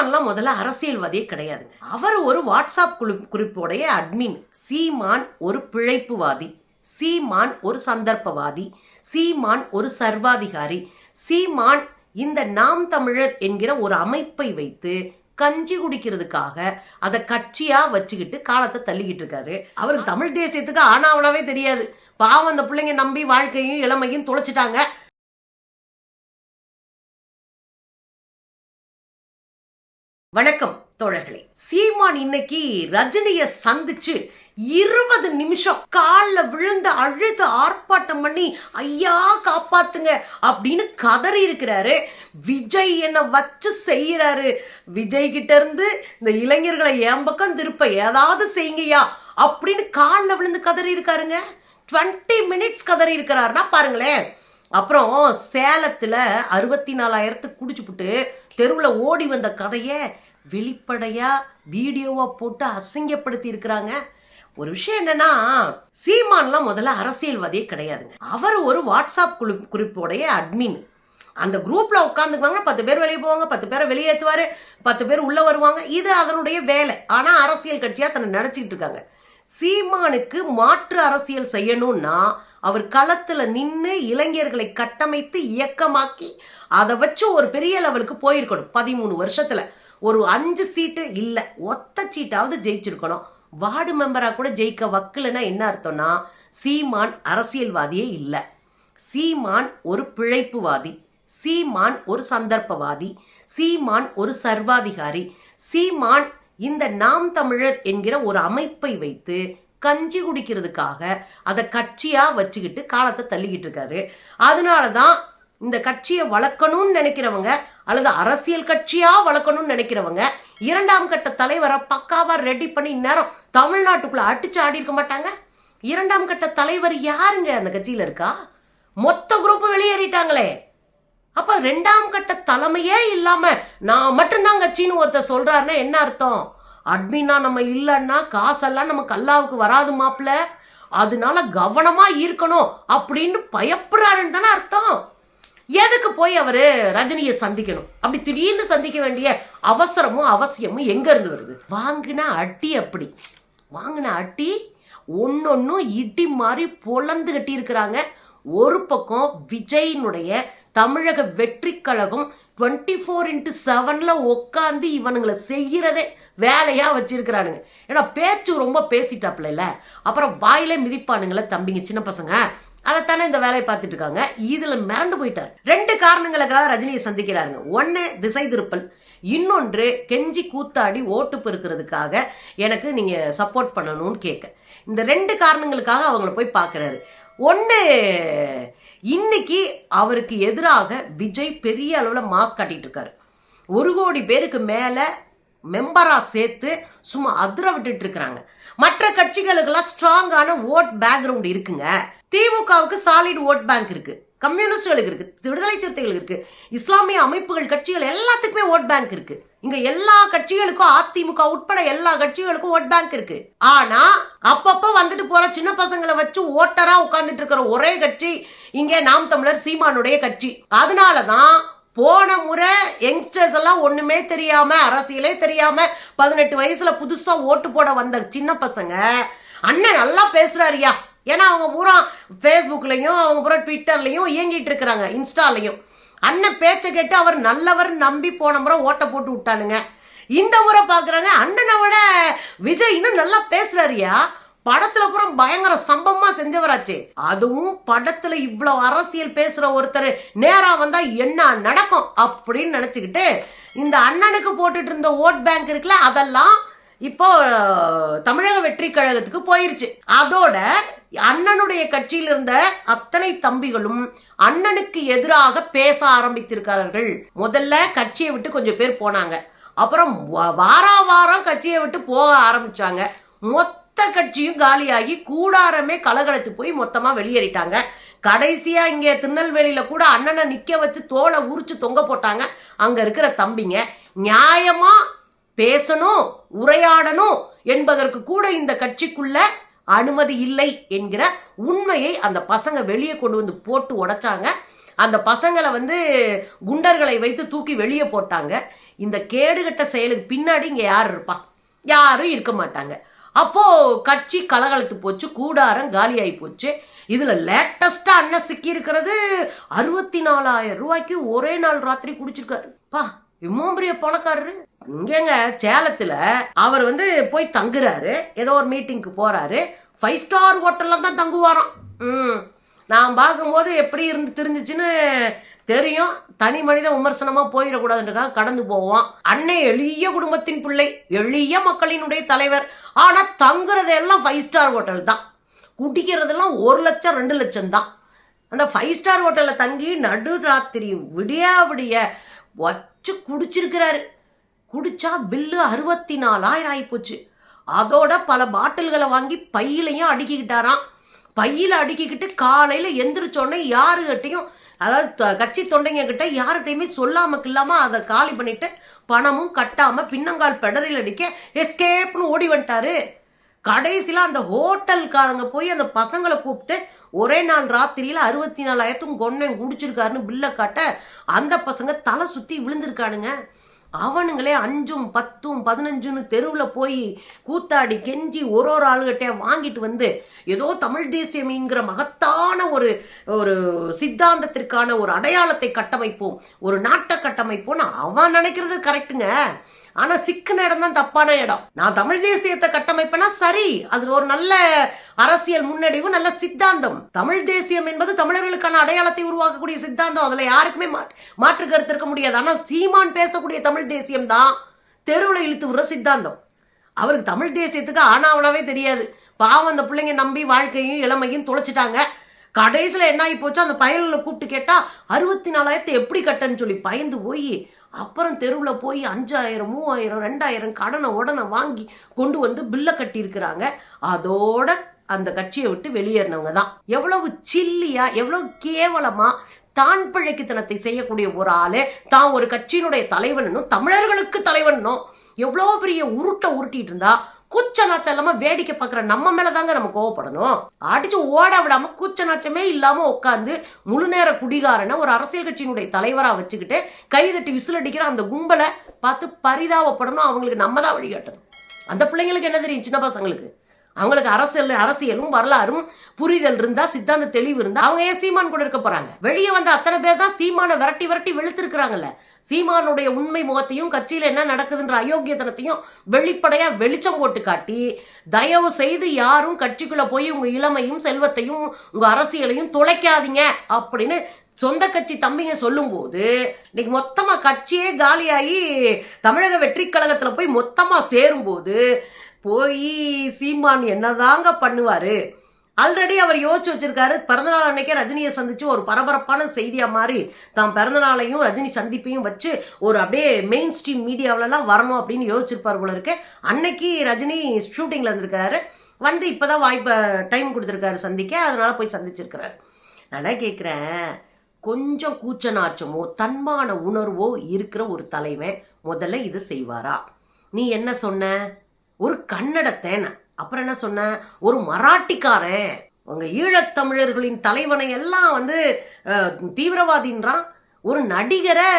சீமான்லாம் முதல்ல அரசியல்வாதியே கிடையாதுங்க அவர் ஒரு வாட்ஸ்அப் குழு குறிப்போடைய அட்மின். சீமான் ஒரு பிழைப்புவாதி. சீமான் ஒரு சந்தர்ப்பவாதி. சீமான் ஒரு சர்வாதிகாரி. சீமான் இந்த நாம் தமிழர் என்கிற ஒரு அமைப்பை வைத்து கஞ்சி குடிக்கிறதுக்காக அதை கட்சியா வச்சுக்கிட்டு காலத்தை தள்ளிக்கிட்டு இருக்காரு. அவருக்கு தமிழ் தேசியத்துக்கு ஆனாவனாவே தெரியாது. பாவம் அந்த பிள்ளைங்க நம்பி வாழ்க்கையும் இளமையும் தொலைச்சிட்டாங்க. வணக்கம் தோழர்களே. சீமான் இன்னைக்கு ரஜினிய சந்திச்சு இருபது நிமிஷம் காலில் விழுந்து அழுது ஆர்ப்பாட்டம் பண்ணி ஐயா காப்பாத்துங்க அப்படின்னு கதறி இருக்கிறாரு. விஜய் என்னை வச்சு செய்கிறாரு. விஜய் கிட்ட இருந்து இந்த இளைஞர்களை என் பக்கம் திருப்ப ஏதாவது செய்யுங்கய்யா அப்படின்னு காலில் விழுந்து கதறி இருக்காருங்க. டுவெண்ட்டி மினிட்ஸ் கதறி இருக்கிறாருன்னா பாருங்களேன். அப்புறம் சேலத்தில் அறுபத்தி நாலாயிரத்துக்கு குடிச்சுப்புட்டு தெருவில் ஓடி வந்த கதையை வெளிப்படையாக வீடியோவாக போட்டு அசிங்கப்படுத்தி இருக்கிறாங்க ஒரு விஷயம் என்னன்னா சீமான்லாம் முதல்ல அரசியல்வாதியே கிடையாதுங்க. அவர் ஒரு வாட்ஸ்அப் குழு குறிப்போடைய அட்மின். அந்த குரூப்பில் உட்காந்துக்குவாங்க பத்து பேர் வெளியே போவாங்க பத்து பேரை வெளியேற்றுவார் பத்து பேர் உள்ளே வருவாங்க. இது அதனுடைய வேலை. ஆனால் அரசியல் கட்சியாக தன்னை நினச்சிக்கிட்டு இருக்காங்க. சீமானுக்கு மாற்று அரசியல் செய்யணும்னா அவர் களத்தில் நின்று இளைஞர்களை கட்டமைத்து இயக்கமாக்கி அதை வச்சு ஒரு பெரிய லெவலுக்கு போயிருக்கணும் பதிமூணு வருஷத்தில். ஒரு அஞ்சு சீட்டு இல்லை ஒத்த சீட்டாவது ஜெயிச்சிருக்கணும். வார்டு மெம்பராக கூட ஜெயிக்க வக்கலைன்னா என்ன அர்த்தம்னா சீமான் அரசியல்வாதியே இல்லை. சீமான் ஒரு பிழைப்புவாதி சீமான் ஒரு சந்தர்ப்பவாதி சீமான் ஒரு சர்வாதிகாரி சீமான் இந்த நாம் தமிழர் என்கிற ஒரு அமைப்பை வைத்து கஞ்சி குடிக்கிறதுக்காக அதை கட்சியாக வச்சுக்கிட்டு காலத்தை தள்ளிக்கிட்டு இருக்காரு. அதனால தான் இந்த கட்சியை வளர்க்கணும்னு நினைக்கிறவங்க அல்லது அரசியல் கட்சியாக வளர்க்கணும்னு நினைக்கிறவங்க இரண்டாம் கட்ட தலைவரை பக்காவாக ரெடி பண்ணி நேரம் தமிழ்நாட்டுக்குள்ளே அடிச்சு ஆடி இருக்க மாட்டாங்க? இரண்டாம் கட்ட தலைவர் யாருங்க அந்த கட்சியில் இருக்கா? மொத்த குரூப்பும் வெளியேறிட்டாங்களே. அப்போ ரெண்டாம் கட்ட தலைமையே இல்லாமல் நான் மட்டும்தான் கட்சின்னு ஒருத்தர் சொல்கிறாருன்னா என்ன அர்த்தம்? அட்மினா நம்ம இல்லைன்னா காசெல்லாம் நம்ம கல்லாவுக்கு வராது மாப்பிள்ள. அதனால கவனமாக இருக்கணும் அப்படின்னு பயப்படுறாருன்னு தானே அர்த்தம். எதுக்கு போய் அவர் ரஜினியை சந்திக்கணும்? அப்படி திடீர்னு சந்திக்க வேண்டிய அவசரமும் அவசியமும் எங்கேருந்து வருது? வாங்கின அட்டி அப்படி. வாங்கின அட்டி ஒன்னொன்னும் இடி மாதிரி பொழந்து கட்டி இருக்கிறாங்க ஒரு பக்கம் விஜயினுடைய தமிழக வெற்றி கழகம் டுவெண்ட்டி ஃபோர் இன்ட்டு செவனில் உட்காந்து இவனுங்களை செய்கிறதே வேலையாக வச்சிருக்கிறானுங்க. ஏன்னா பேச்சு ரொம்ப பேசிட்டாப்புல அப்புறம் வாயிலே மிதிப்பானுங்களே தம்பிங்க சின்ன பசங்க. அதைத்தானே இந்த வேலையை பார்த்துட்டு இருக்காங்க. இதில் மிரண்டு போயிட்டார். ரெண்டு காரணங்களுக்காக ரஜினியை சந்திக்கிறாருங்க. ஒன்று திசை திருப்பல் இன்னொன்று கெஞ்சி கூத்தாடி ஓட்டு பெருக்கிறதுக்காக எனக்கு நீங்கள் சப்போர்ட் பண்ணணும்னு கேட்க. இந்த ரெண்டு காரணங்களுக்காக அவங்கள போய் பார்க்குறாரு. ஒன்று இன்னைக்கு அவருக்கு எதிராக விஜய் பெரிய அளவில் மாஸ்க் காட்டிகிட்டு இருக்காரு. ஒரு கோடி பேருக்கு மேலே மெம்பராக சேர்த்து சும்மா அதிர விட்டுட்டு இருக்கிறாங்க. மற்ற கட்சிகளுக்கெல்லாம் ஸ்ட்ராங்கான ஓட் பேக்ரவுண்ட் இருக்குங்க. திமுகவுக்கு சாலிட் ஓட் பேங்க் இருக்கு. கம்யூனிஸ்டுகளுக்கு இருக்கு. விடுதலை சிறுத்தைகளுக்கு இருக்கு. இஸ்லாமிய அமைப்புகள் கட்சிகள் எல்லாத்துக்குமே ஓட் பேங்க் இருக்கு. இங்க எல்லா கட்சிகளுக்கும் அதிமுக உட்பட எல்லா கட்சிகளுக்கும் ஓட் பேங்க் இருக்கு. ஆனா அப்பப்ப வந்துட்டு போற சின்ன பசங்களை வச்சு ஓட்டரா உட்கார்ந்துட்டு இருக்கிற ஒரே கட்சி இங்கே நாம் தமிழர் சீமானுடைய கட்சி. அதனாலதான் போன முறை யங்ஸ்டர்ஸ் எல்லாம் ஒன்றுமே தெரியாமல் அரசியலே தெரியாமல் பதினெட்டு வயசில் புதுசாக ஓட்டு போட வந்த சின்ன பசங்க அண்ணன் நல்லா பேசுறாருயா ஏன்னா அவங்க பூரா ஃபேஸ்புக்லேயும் அவங்க பூரா ட்விட்டர்லேயும் இயங்கிட்டு இருக்கிறாங்க இன்ஸ்டாலையும் அண்ணன் பேச்சை கேட்டு அவர் நல்லவர் நம்பி போன முறை ஓட்டை போட்டு விட்டானுங்க. இந்த முறை பார்க்குறாங்க அண்ணனை விட விஜய் இன்னும் நல்லா பேசுறாருயா படத்துல பூரா பயங்கர சம்பவமா செஞ்சவராச்சு. அதுவும் படத்துல இவ்வளவு அரசியல் பேசுற ஒருத்தர் நேரா வந்தா என்ன நடக்கும் அப்படின்னு நினைச்சுக்கிட்டு இந்த அண்ணனுக்கு போட்டுட்டு இருந்த ஓட் பேங்க் இருக்குல்ல அதெல்லாம் இப்போ தமிழக வெற்றி கழகத்துக்கு போயிருச்சு. அதோட அண்ணனுடைய கட்சியில் இருந்த அத்தனை தம்பிகளும் அண்ணனுக்கு எதிராக பேச ஆரம்பித்திருக்கிறார்கள். முதல்ல கட்சியை விட்டு கொஞ்சம் பேர் போனாங்க. அப்புறம் வா- வாரா வாரம் கட்சியை விட்டு போக ஆரம்பிச்சாங்க. மொத்த கட்சியும் காலியாகி கூடாரமே கலகலத்து போய் மொத்தமாக வெளியேறிட்டாங்க. கடைசியா இங்கே திருநெல்வேலியில கூட அண்ணனை நிக்க வச்சு தோலை உரிச்சு தொங்க போட்டாங்க. அங்க இருக்கிற தம்பிங்க நியாயமா பேசணும் உரையாடணும் என்பதற்கு கூட இந்த கட்சிக்குள்ள அனுமதி இல்லை என்கிற உண்மையை அந்த பசங்க வெளியே கொண்டு வந்து போட்டு உடைச்சாங்க. அந்த பசங்களை வந்து குண்டர்களை வைத்து தூக்கி வெளியே போட்டாங்க. இந்த கேடுகட்ட செயலுக்கு பின்னாடி இங்கே யார் இருப்பா? யாரும் இருக்க மாட்டாங்க. அப்போது கட்சி கலகலத்து போச்சு கூடாரம் காலியாகி போச்சு. இதில் லேட்டஸ்ட்டாக அண்ணன் சிக்கியிருக்கிறது அறுபத்தி நாலாயிரம் ரூபாய்க்கு ஒரே நாள் ராத்திரி குடிச்சிருக்காரு. பா இம்மாம் பெரிய பணக்காரரு. இங்கேங்க சேலத்தில் அவர் வந்து போய் தங்குறாரு. ஏதோ ஒரு மீட்டிங்க்கு போகிறாரு ஃபைவ் ஸ்டார் ஹோட்டல்ல தான் தங்குவாராம். ம். நான் பார்க்கும்போது எப்படி இருந்து தெரிஞ்சிச்சுன்னு தெரியும். தனி மனித விமர்சனமாக போயிடக்கூடாதுன்றக்காக கடந்து போவோம். அன்னை எளிய குடும்பத்தின் பிள்ளை எளிய மக்களினுடைய தலைவர். ஆனா தங்குறதெல்லாம் ஃபைவ் ஸ்டார் ஹோட்டல் தான். குடிக்கிறதெல்லாம் ஒரு லட்சம் ரெண்டு லட்சம் தான். அந்த ஃபைவ் ஸ்டார் ஹோட்டலில் தங்கி நடு ராத்திரி விடியா விடிய வச்சு குடிச்சிருக்கிறாரு. குடிச்சா பில்லு அறுபத்தி நாலாயிரம் ஆகிப்போச்சு அதோட பல பாட்டில்களை வாங்கி பையிலையும் அடுக்கிக்கிட்டாராம். பையில் அடுக்கிக்கிட்டு காலையில் எந்திரிச்சோடனே யாருக்கிட்டையும் அதாவது கட்சி தொண்டைங்க கிட்ட யார்கிட்டையுமே சொல்லாம இல்லாமல் அதை காலி பண்ணிட்டு பணமும் கட்டாம பின்னங்கால் பெடரில் அடிக்க எஸ்கேப்னு ஓடி வந்துட்டாரு. கடைசியில் அந்த ஹோட்டல்காரங்க போய் அந்த பசங்களை கூப்பிட்டு ஒரே நாள் ராத்திரியில் அறுபத்தி நாலாயிரத்துக்கும் கொன்னேன் குடிச்சிருக்காருன்னு பில்லை காட்ட அந்த பசங்க தலை சுற்றி விழுந்திருக்கானுங்க. அவனுங்களே அஞ்சும் பத்தும் பதினஞ்சுன்னு தெருவில் போய் கூத்தாடி கெஞ்சி ஒரு ஒரு ஆளுகிட்டே வாங்கிட்டு வந்து ஏதோ தமிழ் தேசியம்ங்கிற மகத்தான ஒரு ஒரு சித்தாந்தத்திற்கான ஒரு அடையாளத்தை கட்டமைப்போம் ஒரு நாட்டை கட்டமைப்போம்னு அவன் நினைக்கிறது கரெக்டுங்க ஆனால் சிக்கின இடம் தான் தப்பான இடம். நான் தமிழ் தேசியத்தை கட்டமைப்பேனா சரி அது ஒரு நல்ல அரசியல் முன்னடைவு நல்ல சித்தாந்தம். தமிழ் தேசியம் என்பது தமிழர்கள் தமிழுக்கான அடையாளத்தை உருவாக்கக்கூடிய சித்தாந்தம். அதுல யாருக்குமே மாற்று மாற்று கருத்து இருக்க முடியாது. ஆனால் சீமான் பேசக்கூடிய தமிழ் தேசியம் தான் தெருவில் இழுத்து விடுற சித்தாந்தம். அவருக்கு தமிழ் தேசியத்துக்கு ஆனாவனாவே தெரியாது. பாவம் அந்த பிள்ளைங்க நம்பி வாழ்க்கையும் இளமையும் தொலைச்சிட்டாங்க. கடைசியில் என்ன ஆகி போச்சோ? அந்த பயலில் கூப்பிட்டு கேட்டால் அறுபத்தி நாலாயிரத்தை எப்படி கட்டன்னு சொல்லி பயந்து போய் அப்புறம் தெருவில் போய் அஞ்சாயிரம் மூவாயிரம் ரெண்டாயிரம் கடனை உடனே வாங்கி கொண்டு வந்து பில்லை கட்டியிருக்கிறாங்க. அதோட அந்த கட்சியை விட்டு வெளியேறினவங்க தான். எவ்வளவு சில்லியா எவ்வளவு கேவலமா தான் பிழைக்குத்தனத்தை செய்யக்கூடிய ஒரு ஆளு தான் ஒரு கட்சியினுடைய தலைவனும் தமிழர்களுக்கு தலைவனும் எவ்வளோ பெரிய உருட்டை உருட்டிட்டு இருந்தா கூச்ச நாச்சம் இல்லாம வேடிக்கை பார்க்குற நம்ம மேலே தாங்க நம்ம கோவப்படணும். அடிச்சு ஓட விடாம கூச்ச நாச்சமே இல்லாம உட்காந்து முழு நேர குடிகாரனை ஒரு அரசியல் கட்சியினுடைய தலைவராக வச்சுக்கிட்டு கைதட்டி விசில் அடிக்கிற அந்த கும்பலை பார்த்து பரிதாபப்படணும் அவங்களுக்கு நம்ம தான் வழிகாட்டணும். அந்த பிள்ளைங்களுக்கு என்ன தெரியும் சின்ன பசங்களுக்கு? அவங்களுக்கு அரசியல் அரசியலும் வரலாறும் புரிதல் இருந்தா சித்தாந்த தெளிவு இருந்தா அவங்க ஏன் சீமான் கூட இருக்க போறாங்க? வெளியே வந்த அத்தனை பேர் தான் சீமானை விரட்டி விரட்டி வெளுத்திருக்கிறாங்கல்ல? சீமானுடைய உண்மை முகத்தையும் கட்சியில என்ன நடக்குதுன்ற அயோக்கியத்தனத்தையும் வெளிப்படையா வெளிச்சம் போட்டு காட்டி தயவு செய்து யாரும் கட்சிக்குள்ள போய் உங்க இளமையும் செல்வத்தையும் உங்க அரசியலையும் தொலைக்காதீங்க அப்படின்னு சொந்த கட்சி தம்பிங்க சொல்லும்போது இன்னைக்கு மொத்தமா கட்சியே காலியாகி தமிழக வெற்றி கழகத்துல போய் மொத்தமா சேரும்போது போய் சீமான் என்னதாங்க பண்ணுவார்? ஆல்ரெடி அவர் யோசிச்சு வச்சிருக்காரு பிறந்தநாள் அன்னைக்கே ரஜினியை சந்திச்சு ஒரு பரபரப்பான செய்தியாக மாதிரி தான் பிறந்தநாளையும் ரஜினி சந்திப்பையும் வச்சு ஒரு அப்படியே மெயின் ஸ்ட்ரீம் மீடியாவிலலாம் வரணும் அப்படின்னு யோசிச்சிருப்பார் போல இருக்கு. அன்னைக்கு ரஜினி ஷூட்டிங்கில் இருந்திருக்காரு. வந்து இப்போ தான் வாய்ப்பை டைம் கொடுத்துருக்காரு சந்திக்க அதனால போய் சந்திச்சிருக்கிறாரு. நான் கேட்குறேன் கொஞ்சம் கூச்ச நாச்சமோ தன்மான உணர்வோ இருக்கிற ஒரு தலைவன் முதல்ல இது செய்வாரா? நீ என்ன சொன்ன? ஒரு கன்னடத்தேன். அப்புறம் என்ன சொன்னேன் ஒரு மராட்டிக்காரன். உங்கள் ஈழத்தமிழர்களின் தலைவனை எல்லாம் வந்து தீவிரவாதின்றான். ஒரு நடிகரை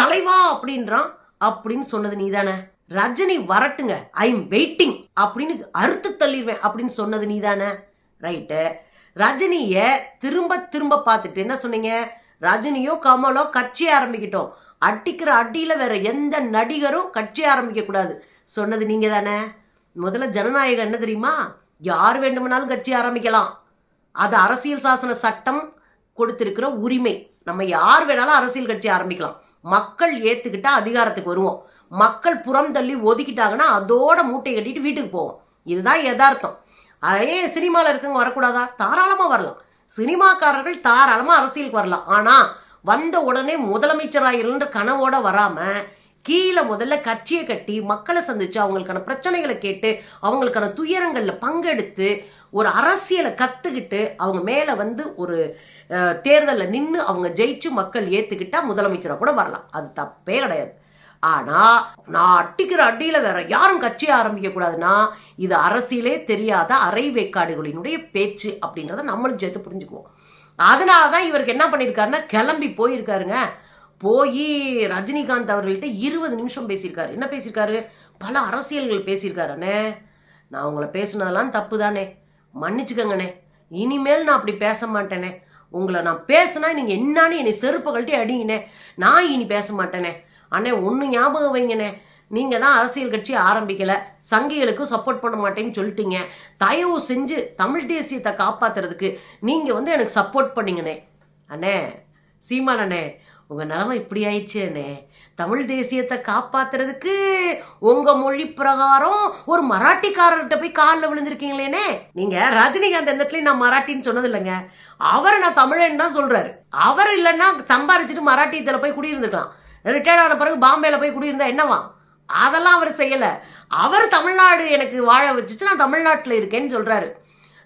தலைவா அப்படின்றான். அப்படின்னு சொன்னது நீ தானே ரஜினி வரட்டுங்க. ஐ எம் வெயிட்டிங் அப்படின்னு அறுத்து தள்ளிடுவேன் அப்படின்னு சொன்னது நீ தானே ரைட்டு ரஜினியை திரும்ப திரும்ப பார்த்துட்டு என்ன சொன்னீங்க? ரஜினியோ கமலோ கட்சி ஆரம்பிக்கிட்டோம். அடிக்கிற அடியில் வேற எந்த நடிகரும் கட்சி ஆரம்பிக்கக்கூடாது. சொன்னது நீங்கள் தானே முதல்ல ஜனநாயகம் என்ன தெரியுமா? யார் வேண்டுமானாலும் கட்சி ஆரம்பிக்கலாம். அது அரசியல் சாசன சட்டம் கொடுத்துருக்கிற உரிமை. நம்ம யார் வேணாலும் அரசியல் கட்சி ஆரம்பிக்கலாம். மக்கள் ஏற்றுக்கிட்டால் அதிகாரத்துக்கு வருவோம். மக்கள் புறம் தள்ளி ஒதுக்கிட்டாங்கன்னா அதோட மூட்டை கட்டிட்டு வீட்டுக்கு போவோம். இதுதான் யதார்த்தம். அதே சினிமாவில் இருக்கவங்க வரக்கூடாதா? தாராளமாக வரலாம். சினிமாக்காரர்கள் தாராளமாக அரசியலுக்கு வரலாம். ஆனால் வந்த உடனே முதலமைச்சராயிருன்ற கனவோட வராமல் கீழே முதல்ல கட்சியை கட்டி மக்களை சந்திச்சு அவங்களுக்கான பிரச்சனைகளை கேட்டு அவங்களுக்கான துயரங்களில் பங்கெடுத்து ஒரு அரசியலை கற்றுக்கிட்டு அவங்க மேலே வந்து ஒரு தேர்தலில் நின்று அவங்க ஜெயிச்சு மக்கள் ஏற்றுக்கிட்டா முதலமைச்சராக கூட வரலாம். அது தப்பே கிடையாது. ஆனால் நான் அட்டிக்கிற அடியில் வேற யாரும் கட்சியை ஆரம்பிக்கக்கூடாதுன்னா இது அரசியலே தெரியாத அரை வேக்காடுகளினுடைய பேச்சு அப்படின்றத நம்மளும் சேர்த்து புரிஞ்சுக்குவோம். அதனால தான் இவருக்கு என்ன பண்ணியிருக்காருன்னா கிளம்பி போயிருக்காருங்க. போய் ரஜினிகாந்த் அவர்கள்ட்ட இருபது நிமிஷம் பேசியிருக்காரு. என்ன பேசியிருக்காரு? பல அரசியல்கள் பேசியிருக்காரு அண்ணே. நான் உங்களை பேசுனதெல்லாம் தப்பு தானே மன்னிச்சுக்கங்கண்ணே. இனிமேல் நான் அப்படி பேச மாட்டேனே. உங்களை நான் பேசினா நீங்கள் என்னான்னு என்னை செருப்பு கழட்டி அடிங்கண்ணே. நான் இனி பேச மாட்டேனே. அண்ணே ஒன்று ஞாபகம் வைங்கண்ணே. நீங்கள் தான் அரசியல் கட்சி ஆரம்பிக்கலை. சங்கிகளுக்கும் சப்போர்ட் பண்ண மாட்டேன்னு சொல்லிட்டீங்க. தயவு செஞ்சு தமிழ் தேசியத்தை காப்பாத்துறதுக்கு நீங்கள் வந்து எனக்கு சப்போர்ட் பண்ணிங்கண்ணே. அண்ணே சீமானண்ணே உங்கள் நிலமை இப்படி ஆயிடுச்சு தமிழ் தேசியத்தை காப்பாத்துறதுக்கு உங்கள் மொழி பிரகாரம் ஒரு மராட்டிக்காரர்கிட்ட போய் காலில் விழுந்திருக்கீங்களேனே. நீங்கள் ரஜினிகாந்த் எந்த இடத்துலையும் நான் மராட்டின்னு சொன்னது இல்லைங்க அவரை நான் தமிழன் தான் சொல்கிறாரு அவர் இல்லைன்னா சம்பாரிச்சிட்டு மராட்டியத்தில் போய் குடியிருந்துக்கலாம். ரிட்டையர்ட் ஆன பிறகு பாம்பேல போய் குடியிருந்தா என்னவா? அதெல்லாம் அவர் செய்யலை. அவர் தமிழ்நாடு எனக்கு வாழ வச்சுச்சு நான் தமிழ்நாட்டில் இருக்கேன்னு சொல்கிறாரு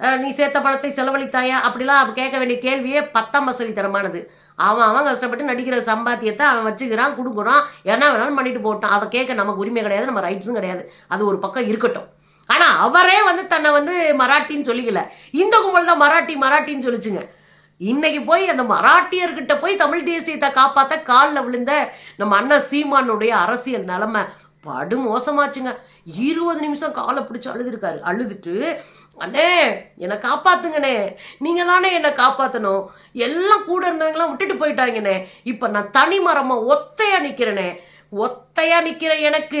நீ சேர்த்த பணத்தை செலவழித்தாயா? அப்படிலாம் அவன் கேட்க வேண்டிய கேள்வியே பத்தாம் வசதித்தனமானது. அவன் அவன் கஷ்டப்பட்டு நடிக்கிற சம்பாத்தியத்தை அவன் வச்சுக்கிறான் கொடுக்குறான் என்ன வேணாலும் பண்ணிட்டு போட்டான். அதை கேட்க நமக்கு உரிமை கிடையாது நம்ம ரைட்ஸும் கிடையாது. அது ஒரு பக்கம் இருக்கட்டும். ஆனால் அவரே வந்து தன்னை வந்து மராட்டின்னு சொல்லிக்கல. இந்த கும்பல் தான் மராட்டி மராட்டின்னு சொல்லிச்சுங்க. இன்னைக்கு போய் அந்த மராட்டியர்கிட்ட போய் தமிழ் தேசியத்தை காப்பாற்ற காலில் விழுந்த நம்ம அண்ணன் சீமானுடைய அரசியல் நிலமை படு மோசமாச்சுங்க இருபது நிமிஷம் காலை பிடிச்சி அழுதுருக்காரு. அழுதுட்டு அண்ணே என்னை காப்பாத்துங்கண்ணே. நீங்கள் தானே என்னை காப்பாற்றணும் எல்லாம் கூட இருந்தவங்களாம் விட்டுட்டு போயிட்டாங்கண்ணே. இப்போ நான் தனி மரமாக ஒத்தையாக நிற்கிறேனே ஒத்தையா நிக்கிற எனக்கு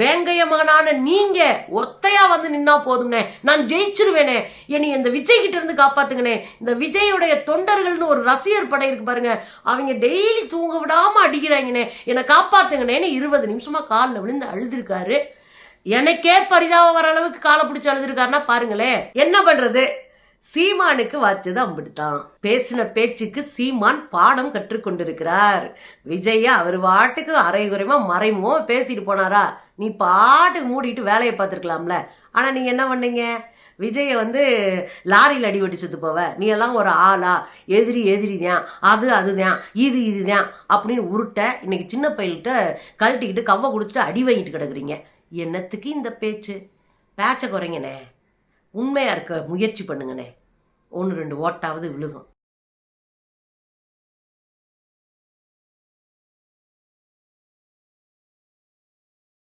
வேங்கைய மகனான நீங்க ஒத்தையா வந்து நின்னா போதும்னே நான் ஜெயிச்சிருவேனே. என்னை இந்த விஜய் கிட்ட இருந்து காப்பாத்துங்கனே இந்த விஜயுடைய தொண்டர்கள்னு ஒரு ரசிகர் படை இருக்கு பாருங்க. அவங்க டெய்லி தூங்க விடாம அடிக்கிறாங்கண்ணே. என்னை காப்பாத்துங்கண்ணேன்னு இருபது நிமிஷமா காலில் விழுந்து அழுதுருக்காரு. எனக்கே பரிதாபம் வர அளவுக்கு காலை பிடிச்சி அழுதுருக்காருன்னா பாருங்களேன் என்ன பண்றது? சீமானுக்கு வாச்சது அம்பிட்டுட்டான் பேசின பேச்சுக்கு சீமான் பாடம் கற்றுக்கொண்டிருக்கிறார். விஜய்யா அவர் பாட்டுக்கு அரைகுறைமா மறைமோ பேசிட்டு போனாரா? நீ பாட்டுக்கு மூடிட்டு வேலையை பார்த்துருக்கலாம்ல. ஆனால் நீங்கள் என்ன பண்ணீங்க? விஜயை வந்து லாரியில் அடி வெடிச்சது போவ. நீ எல்லாம் ஒரு ஆளா? எதிரி எதிரி தான் அது அதுதான். இது இதுதான். அப்படின்னு உருட்ட இன்னைக்கு சின்ன பையல்கிட்ட கழட்டிக்கிட்டு கவ்வை கொடுத்துட்டு அடி வாங்கிட்டு கிடக்குறீங்க. என்னத்துக்கு இந்த பேச்சு? பேச்சை குறைங்கண்ணே. உண்மையாக இருக்க முயற்சி பண்ணுங்கண்ணே. ஒன்று ரெண்டு ஓட்டாவது விழுகும்.